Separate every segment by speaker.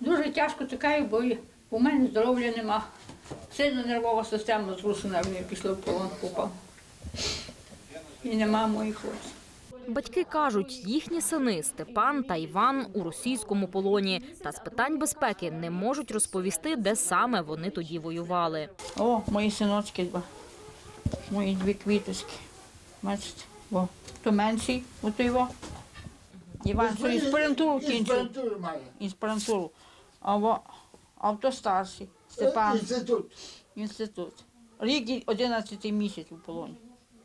Speaker 1: Дуже тяжко чекаю, бо у мене здоров'я нема. Сильно нервова система зрушена, він пішла в полон попав. І нема моїх хлопців.
Speaker 2: Батьки кажуть, їхні сини Степан та Іван у російському полоні та з питань безпеки не можуть розповісти, де саме вони тоді воювали.
Speaker 1: О, мої синочки два. Мої дві квіточки. Бачите, о, то менший, ото його. Іван, що іспирантуру кінчив.
Speaker 3: Інспірантуру має.
Speaker 1: Інспірантуру. Або во, а то старший. Степан,
Speaker 3: Інститут.
Speaker 1: інститут. Рік і 11 місяць у полоні.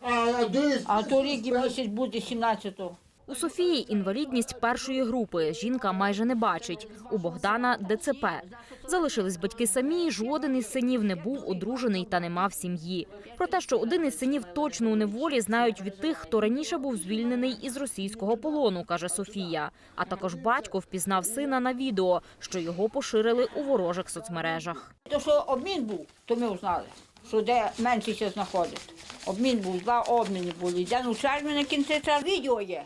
Speaker 3: А а,
Speaker 1: А то рік і місяць буде 17-го.
Speaker 2: У Софії інвалідність першої групи. Жінка майже не бачить. У Богдана ДЦП. Залишились батьки самі. Жоден із синів не був одружений та не мав сім'ї. Про те, що один із синів точно у неволі, знають від тих, хто раніше був звільнений із російського полону, каже Софія. А також батько впізнав сина на відео, що його поширили у ворожих соцмережах.
Speaker 1: То, що обмін був, то ми знали, що де менше знаходить. Обмін був, два обміни були. Де у червні на кінці відео є.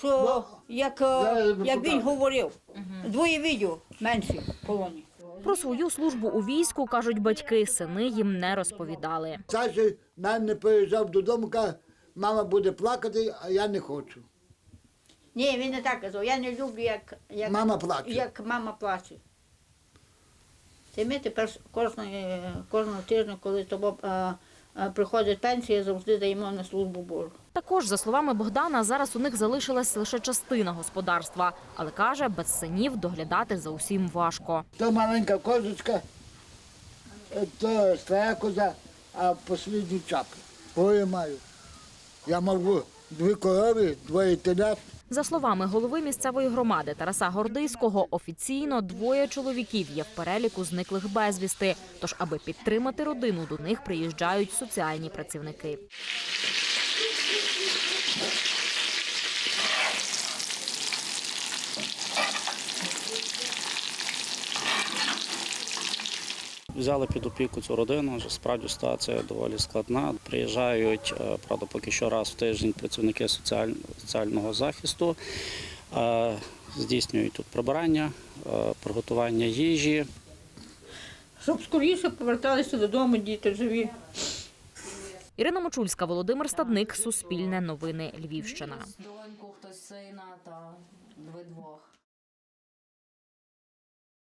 Speaker 1: Що як, е, як він говорив, двоє відео менші в полоні.
Speaker 2: Про свою службу у війську кажуть батьки, сини їм не розповідали.
Speaker 3: Саша навіть не приїжджав додому, каже, мама буде плакати, а я не хочу.
Speaker 1: Ні, він не так казав. Я не люблю, як, як,
Speaker 3: Мама плаче.
Speaker 1: як мама плаче. Це ми тепер кожного, кожного тижня, коли тобі е, е, приходить пенсія, завжди даємо на службу Божу.
Speaker 2: Також, за словами Богдана, зараз у них залишилась лише частина господарства, але каже, без синів доглядати за усім важко.
Speaker 3: То маленька козочка, е, то стара коза, а послідні чапи. Ой, маю. Я мав дві корови, двоє телят.
Speaker 2: За словами голови місцевої громади Тараса Гордиського, офіційно двоє чоловіків є в переліку зниклих безвісти. Тож, аби підтримати родину, до них приїжджають соціальні працівники.
Speaker 4: Взяли під опіку цю родину, справді ситуація доволі складна. Приїжджають, е, правда, поки що раз в тиждень працівники соціального захисту, е, здійснюють тут прибирання, е, приготування їжі.
Speaker 1: Щоб скоріше поверталися додому, діти живі.
Speaker 2: Ірина Мочульська, Володимир Стадник, Суспільне новини Львівщина.
Speaker 5: Доньку, хтось сина та ви двох.